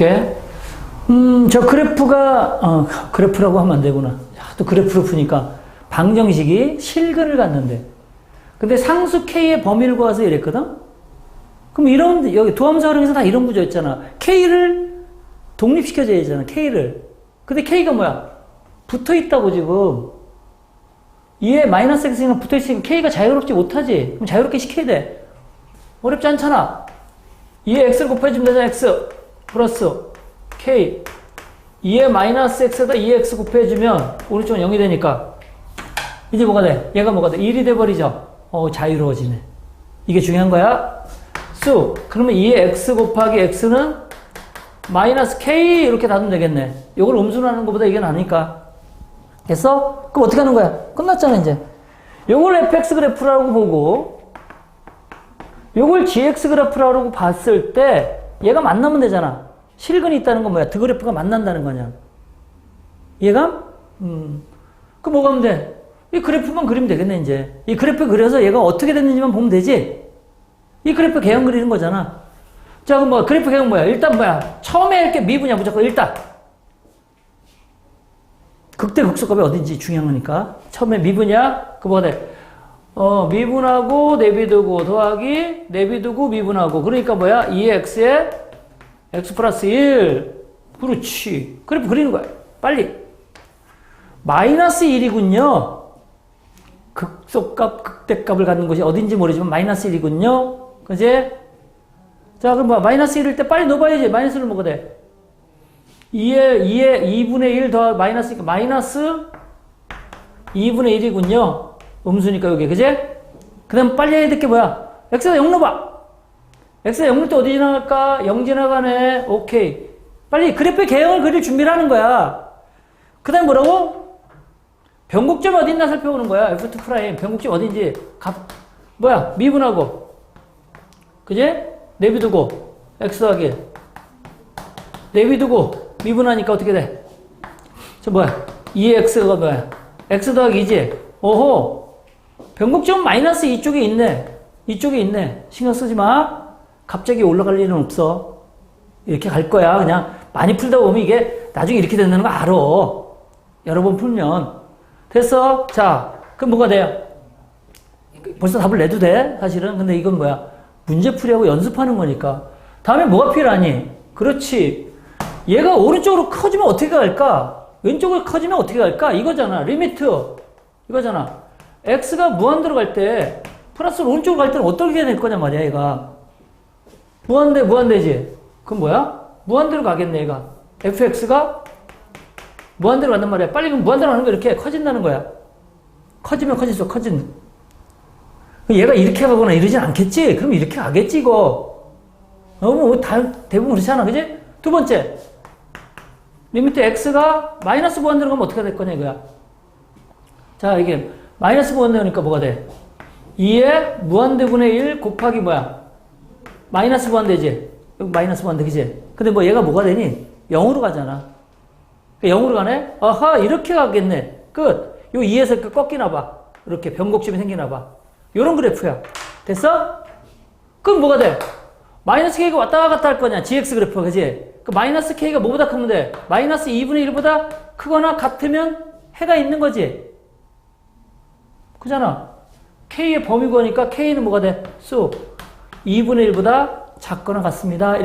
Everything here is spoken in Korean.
예? 음, 저 그래프가, 어, 그래프라고 하면 안 되구나. 야, 또 그래프로 푸니까 방정식이 실근을 갖는데. 근데 상수 K의 범위를 구해서 이랬거든? 그럼 이런, 여기 도함수 활용해서 다 이런 구조였잖아. K를 독립시켜줘야 되잖아, K를. 근데 K가 뭐야? 붙어 있다고 지금. 2에 마이너스 X가 붙어 있으니까 K가 자유롭지 못하지. 그럼 자유롭게 시켜야 돼. 어렵지 않잖아. 2에 X를 곱해주면 되잖아, X. 플러스 K 2에 마이너스 X에다 2X 곱해주면 오른쪽은 0이 되니까 이제 뭐가 돼? 얘가 뭐가 돼? 1이 돼버리죠? 어 자유로워지네 이게 중요한 거야 수 그러면 2에 X 곱하기 X는 마이너스 K 이렇게 놔두면 되겠네 이걸 음수하는 것보다 이게 나으니까 됐어? 그럼 어떻게 하는 거야? 끝났잖아 이제 요걸 fx 그래프라고 보고 요걸 gx 그래프라고 봤을 때 얘가 만나면 되잖아. 실근이 있다는 건 뭐야? 드 그래프가 만난다는 거냐? 얘가? 음. 그 뭐가 하면 돼? 이 그래프만 그리면 되겠네, 이제. 이 그래프 그려서 얘가 어떻게 됐는지만 보면 되지? 이 그래프 개형 그리는 거잖아. 자, 그럼 뭐, 그래프 개형 뭐야? 일단 뭐야? 처음에 이렇게 미분이야, 무조건 일단. 극대 극소값이 어딘지 중요한 거니까. 처음에 미분이야? 그 뭐가 돼? 어, 미분하고 내비두고 더하기 내비두고 미분하고. 그러니까 뭐야? 2x에 x 플러스 1 그렇지. 그래프 그리는 거야. 빨리. 마이너스 1이군요. 극소값 극대값을 갖는 것이 어딘지 모르지만 마이너스 1이군요. 그지? 자 그럼 뭐 마이너스 1일 때 빨리 넣어봐야지. 마이너스를 먹어야 돼. 2에 2에 2분의 1 더하기 마이너스니까 마이너스 2분의 1이군요 음수니까 여기 그제? 그 다음 빨리 해야 될 게 뭐야? x가 0 넣어봐 x가 0 넣을 때 어디 지나갈까? 0 지나가네 오케이 빨리 그래프의 개형을 그릴 준비를 하는 거야 그 다음 뭐라고? 변곡점이 어디 있나 살펴보는 거야 f2 프라임 변곡점 어딘지 값 뭐야? 미분하고 그제? 내비두고 x 더하기 내비두고 미분하니까 어떻게 돼? 저 뭐야? 2x가 뭐야? x 더하기 2지? 오호 변곡점 마이너스 이쪽에 있네. 이쪽에 있네. 신경 쓰지 마. 갑자기 올라갈 일은 없어. 이렇게 갈 거야. 그냥 많이 풀다 보면 이게 나중에 이렇게 된다는 거 알아. 여러 번 풀면. 됐어? 자, 그럼 뭐가 돼요? 벌써 답을 내도 돼? 사실은. 근데 이건 뭐야? 문제 풀이하고 연습하는 거니까. 다음에 뭐가 필요하니? 그렇지. 얘가 오른쪽으로 커지면 어떻게 갈까? 왼쪽으로 커지면 어떻게 갈까? 이거잖아. 리미트. 이거잖아. X가 무한대로 갈 때, 플러스로 오른쪽으로 갈 때는 어떻게 될 거냐 말이야, 얘가. 무한대, 무한대지. 그럼 뭐야? 무한대로 가겠네, 얘가. fx가 무한대로 간단 말이야. 빨리 그럼 무한대로 가는 거 이렇게 커진다는 거야. 커지면 커질수록 커진. 얘가 이렇게 가거나 이러진 않겠지? 그럼 이렇게 가겠지, 이거. 너무 다, 대부분 그렇잖아, 그지? 두 번째. 리미트 x가 마이너스 무한대로 가면 어떻게 될 거냐, 이거야. 자, 이게 마이너스 무한대니까 뭐가 돼? 2에 무한대분의 1 곱하기 뭐야? 마이너스 무한대지? 마이너스 무한대, 그지? 근데 뭐 얘가 뭐가 되니? 0으로 가잖아. 0으로 가네? 아하, 이렇게 가겠네. 끝. 요 2에서 이렇게 꺾이나 봐. 이렇게 변곡점이 생기나 봐. 요런 그래프야. 됐어? 그럼 뭐가 돼? 마이너스 K가 왔다 갔다 할 거냐? GX 그래프, 그지? 그 마이너스 K가 뭐보다 크면 돼? 마이너스 2분의 1보다 크거나 같으면 해가 있는 거지? 그잖아. K의 범위 구하니까 K는 뭐가 돼? 수 2분의 1보다 작거나 같습니다.